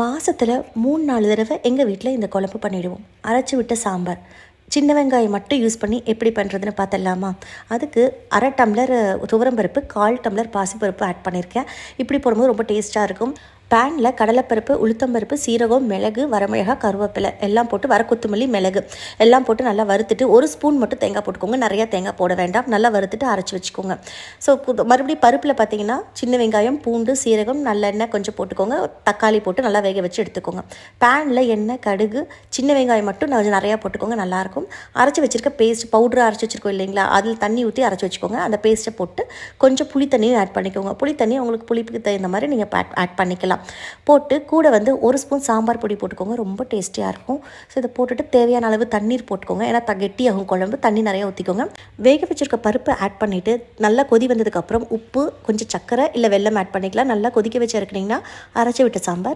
மாதத்தில் மூணு நாலு தடவை எங்கள் வீட்டில் இந்த குழம்பு பண்ணிவிடுவோம் அரைச்சி விட்ட சாம்பார். சின்ன வெங்காயம் மட்டும் யூஸ் பண்ணி எப்படி பண்ணுறதுன்னு பார்த்துடலாமா அதுக்கு அரை டம்ளர் துவரம்பருப்பு கால் டம்ளர் பாசிப்பருப்பு ஆட் பண்ணியிருக்கேன் இப்படி போடும்போது ரொம்ப டேஸ்ட்டாக இருக்கும். பேனில் கடலைப்பருப்பு உளுத்தம்பருப்பு சீரகம் மிளகு வரமிளகா கருவேப்பிலை எல்லாம் போட்டு வர கொத்தமல்லி மிளகு எல்லாம் போட்டு நல்லா வறுத்துட்டு ஒரு ஸ்பூன் மட்டும் தேங்காய் போட்டுக்கோங்க. நிறையா தேங்காய் போட வேண்டாம். நல்லா வறுத்துட்டு அரைச்சி வச்சுக்கோங்க. ஸோ மறுபடியும் பருப்பில் பார்த்தீங்கன்னா சின்ன வெங்காயம் பூண்டு சீரகம் நல்லெண்ணெய் கொஞ்சம் போட்டுக்கோங்க. தக்காளி போட்டு நல்லா வேக வச்சு எடுத்துக்கோங்க. பேனில் எண்ணெய் கடுகு சின்ன வெங்காயம் மட்டும் கொஞ்சம் நிறையா போட்டுக்கோங்க. நல்லாயிருக்கும் அரைச்சி வச்சுருக்க பேஸ்ட் பவுடர் அரைச்சி வச்சுருக்கோம் இல்லைங்களா? அதில் தண்ணி ஊற்றி அரைச்சி வச்சுக்கோங்க. அந்த பேஸ்ட்டை போட்டு கொஞ்சம் புளி தண்ணியும் ஆட் பண்ணிக்கோங்க. புளி தண்ணி உங்களுக்கு புளிப்புக்கு தகுந்த மாதிரி நீங்கள் ஆட் பண்ணிக்கலாம். போட்டு கூட வந்து ஒரு ஸ்பூன் சாம்பார் பொடி போட்டுக்கோங்க. ரொம்ப டேஸ்டியாக இருக்கும். ஸோ இதை போட்டுட்டு தேவையான அளவு தண்ணீர் போட்டுக்கோங்க. ஏன்னா த கெட்டியாகும் குழம்பு. தண்ணி நிறையா ஊற்றிக்கோங்க வேக வச்சிருக்க பருப்பு ஆட் பண்ணிவிட்டு நல்லா கொதி வந்ததுக்கப்புறம் உப்பு கொஞ்சம் சக்கரை இல்லை வெல்லம் ஆட் பண்ணிக்கலாம். நல்லா கொதிக்க வச்சு இறக்குனீங்கன்னா அரைச்சி விட்ட சாம்பார்